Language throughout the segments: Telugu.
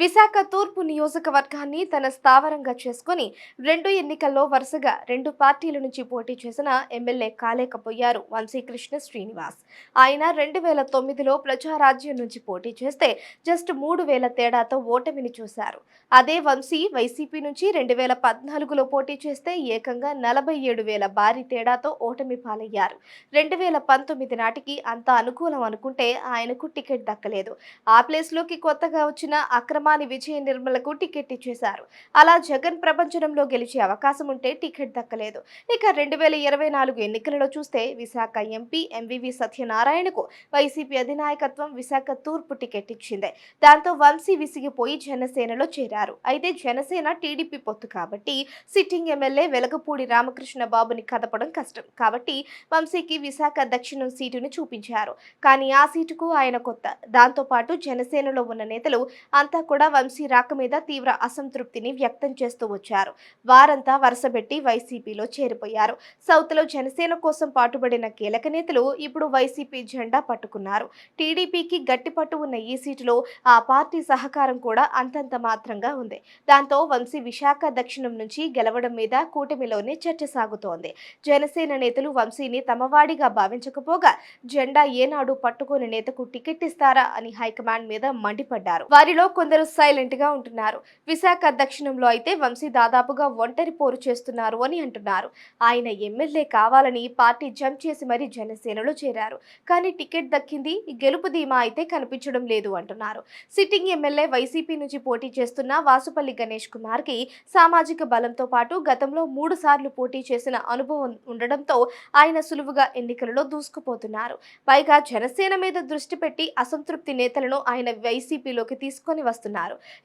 విశాఖ తూర్పు నియోజకవర్గాన్ని తన స్థావరంగా చేసుకుని రెండు ఎన్నికల్లో వరుసగా రెండు పార్టీల నుంచి పోటీ చేసిన ఎమ్మెల్యే కాలేకపోయారు వంశీకృష్ణ శ్రీనివాస్. ఆయన రెండు వేల తొమ్మిదిలో ప్రజారాజ్యం నుంచి పోటీ చేస్తే జస్ట్ మూడు వేల తేడాతో ఓటమిని చూశారు. అదే వంశీ వైసీపీ నుంచి రెండు వేల పద్నాలుగులో పోటీ చేస్తే ఏకంగా నలభై ఏడు వేల భారీ తేడాతో ఓటమి పాలయ్యారు. రెండు వేల పంతొమ్మిది నాటికి అంత అనుకూలం అనుకుంటే ఆయనకు టికెట్ దక్కలేదు. ఆ ప్లేస్లోకి కొత్తగా వచ్చిన అక్రమ అక్రమాని విజయ నిర్మలకు టికెట్ ఇచ్చేశారు. అలా జగన్ ప్రపంచంలో గెలిచే అవకాశం ఉంటే టికెట్ దక్కలేదు. ఇక రెండు వేల ఇరవై నాలుగు ఎన్నికలలో చూస్తే విశాఖ ఎంపీ ఎంవివి సత్యనారాయణకు వైసీపీ అధినాయకత్వం విశాఖ తూర్పు టికెట్ ఇచ్చింది. దాంతో వంశీ విసిగిపోయి జనసేనలో చేరారు. అయితే జనసేన టీడీపీ పొత్తు కాబట్టి సిట్టింగ్ ఎమ్మెల్యే వెలగపూడి రామకృష్ణ బాబుని కదపడం కష్టం. కాబట్టి వంశీకి విశాఖ దక్షిణం సీటును చూపించారు. కానీ ఆ సీటుకు ఆయన కొత్త. దాంతోపాటు జనసేనలో ఉన్న నేతలు అంతా కూడా వంశీ రాక మీద తీవ్ర అసంతృప్తిని వ్యక్తం చేస్తూ వచ్చారు. వారంతా వరుసబెట్టి వైసీపీలో చేరిపోయారు. సౌత్లో జనసేన కోసం పాటుపడిన కీలక నేతలు ఇప్పుడు వైసీపీ జెండా పట్టుకున్నారు. టీడీపీకి గట్టి పట్టు ఉన్న ఈ సీటులో ఆ పార్టీ సహకారం కూడా అంతంత మాత్రంగా ఉంది. దాంతో వంశీ విశాఖ దక్షిణం నుంచి గెలవడం మీద కూటమిలోనే చర్చ సాగుతోంది. జనసేన నేతలు వంశీని తమవాడిగా భావించకపోగా జెండా ఏనాడు పట్టుకుని నేతకు టికెట్ ఇస్తారా అని హైకమాండ్ మీద మండిపడ్డారు. వారిలో కొందరు సైలెంట్గా ఉంటున్నారు. విశాఖ దక్షిణంలో అయితే వంశీ దాదాపుగా ఒంటరి పోరు చేస్తున్నారు అని అంటున్నారు. ఆయన ఎమ్మెల్యే కావాలని పార్టీ జంప్ చేసి మరీ జనసేనలో చేరారు. కానీ టికెట్ దక్కింది గెలుపు ధీమా అయితే కనిపించడం లేదు అంటున్నారు. సిట్టింగ్ ఎమ్మెల్యే వైసీపీ నుంచి పోటీ చేస్తున్న వాసుపల్లి గణేష్ కుమార్కి సామాజిక బలంతో పాటు గతంలో మూడు సార్లు పోటీ చేసిన అనుభవం ఉండడంతో ఆయన సులువుగా ఎన్నికలలో దూసుకుపోతున్నారు. పైగా జనసేన మీద దృష్టి పెట్టి అసంతృప్తి నేతలను ఆయన వైసీపీలోకి తీసుకొని వస్తున్నారు.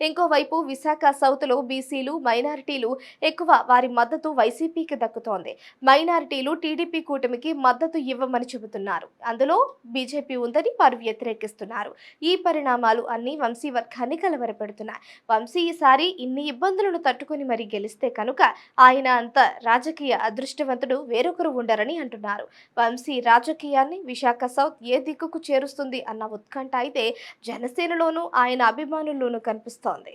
ఇంకోవైపు విశాఖ సౌత్లో బీసీలు మైనారిటీలు ఎక్కువ వారి మద్దతు వైసీపీకి దక్కుతోంది. మైనారిటీలు టీడీపీ కూటమికి మద్దతు ఇవ్వమని చెబుతున్నారు. అందులో బీజేపీ ఉందని వారు వ్యతిరేకిస్తున్నారు. ఈ పరిణామాలు అన్ని వంశీ వర్గాన్ని కలవరపెడుతున్నాయి. వంశీ ఈసారి ఇన్ని ఇబ్బందులను తట్టుకొని మరీ గెలిస్తే కనుక ఆయన అంత రాజకీయ అదృష్టవంతుడు వేరొకరు ఉండరని అంటున్నారు. వంశీ రాజకీయాన్ని విశాఖ సౌత్ ఏ దిక్కుకు చేరుస్తుంది అన్న ఉత్కంఠ అయితే జనసేనలోనూ ఆయన అభిమానుల్లోనూ కనిపిస్తోంది.